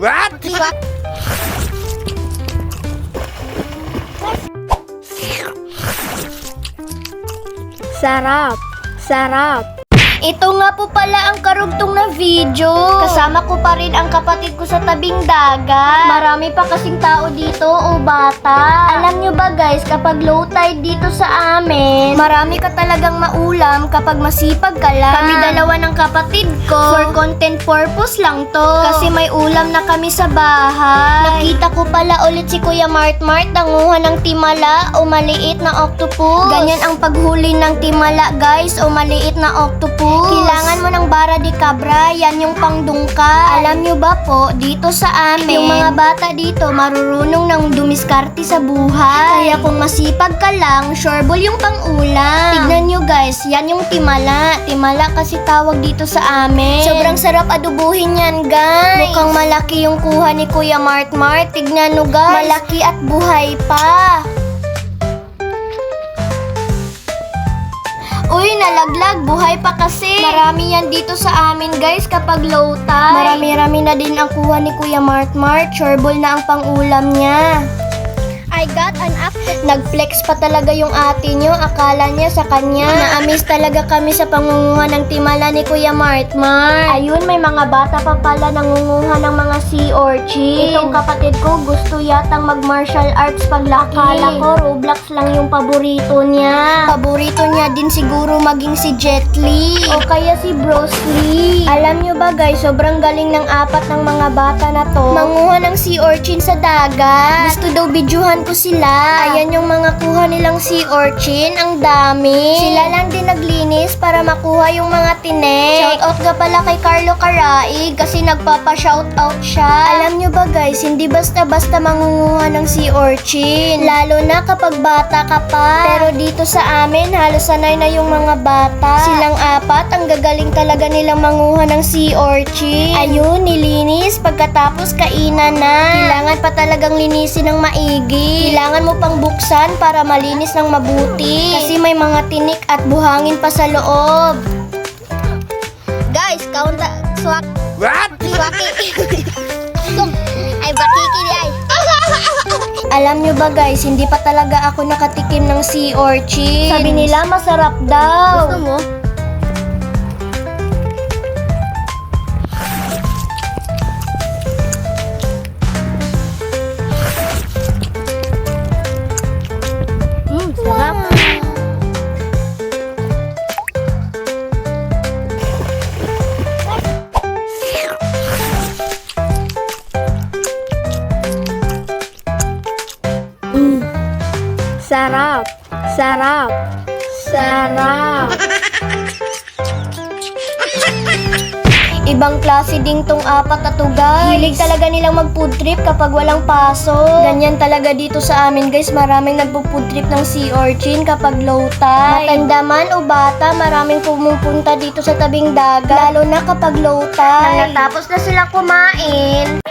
What? Sarap. Sarap. Ito nga po pala ang karugtong na video. Kasama ko pa rin ang kapatid ko sa tabing dagat. Marami pa kasing tao dito o bata. Alam nyo ba guys, kapag low tide dito sa amin, marami ka talagang maulam kapag masipag ka lang. Kami dalawa ng kapatid ko. For content purpose lang to. Kasi may ulam na kami sa bahay. Nakita ko pala ulit si Kuya Mart Mart nanguha ng timala o maliit na octopus. Ganyan ang paghuli ng timala guys o maliit na octopus. Kailangan mo ng bara di cabra, yan yung pangdungka. Alam nyo ba po, dito sa amin, yung mga bata dito marurunong ng dumiskarte sa buhay. Kaya kung masipag ka lang, sureball yung pangulam. Tignan nyo guys, yan yung timala. Timala kasi tawag dito sa amin. Sobrang sarap adubuhin yan guys. Mukhang malaki yung kuha ni Kuya Mart Mart. Tignan nyo guys. Malaki at buhay pa. Uy, nalaglag. Buhay pa kasi. Marami yan dito sa amin, guys, kapag low tide. Marami-rami na din ang kuha ni Kuya Mart Mart. Sureball na ang pangulam niya. I got an apple. Nag-flex pa talaga yung ate nyo. Akala niya sa kanya. Na-amaze talaga kami sa pangunguha ng timala ni Kuya Mart Mart. Ayun, may mga bata pa pala nangunguha ng mga sea urchin. Itong kapatid ko gusto yatang mag-martial arts paglaki. Akala ko Roblox lang yung paborito niya. Paborito niya din siguro maging si Jet Li. O kaya si Bruce Lee. Alam nyo ba guys, sobrang galing ng apat ng mga bata na to. Manguha ng sea urchin sa dagat. Gusto daw bidyuhan ko sila. Ayan yung mga kuha nilang sea urchin. Ang dami. Sila lang din naglinis para makuha yung mga tinek. Shoutout ga pala kay Carlo Caraig kasi nagpapa-shoutout siya. Alam nyo ba guys, hindi basta-basta mangunguha ng sea urchin. Lalo na kapag bata ka pa. Pero dito sa amin, halos sanay na yung mga bata. Silang apat, ang gagaling talaga nilang manguha ng sea urchin. Ayun, nilinis. Pagkatapos kainan na. Kailangan pa talagang linisin ng maigi. Kailangan mo pang buksan para malinis ng mabuti. Kasi may mga tinik at buhangin pa sa loob. Guys, count swak What? Swaki. ay, bakiki di ay. Alam nyo ba guys, hindi pa talaga ako nakatikim ng sea urchin. Sabi nila masarap daw. Gusto mo? Sarap. Sarap. Sarap. Ibang klase ding tong apat na to guys. Hilig talaga nilang mag-food trip kapag walang pasok. Ganyan talaga dito sa amin guys. Maraming nagpo-food trip ng sea urchin kapag low tide. Matanda man o bata, maraming pumupunta dito sa tabing dagat. Lalo na kapag low tide. Nang natapos na sila kumain,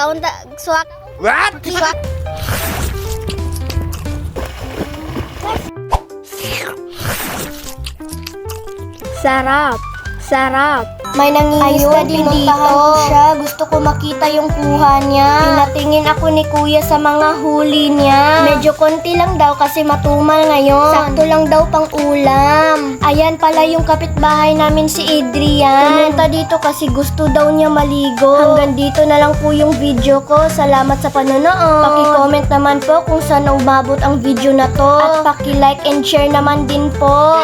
Count swak What? swak. Sarap. Sarap. May nangingisda din dito. siya. Gusto ko makita yung kuha niya. Pinatingin ako ni kuya sa mga huli niya. Medyo konti lang daw kasi matumal ngayon. Sakto lang daw pang ulam. Ayan pala yung kapitbahay namin si Adrian. Pumunta dito kasi gusto daw niya maligo. Hanggang dito na lang po yung video ko. Salamat sa panonood. Paki-comment naman po kung saan umabot ang video na to. At paki-like and share naman din po.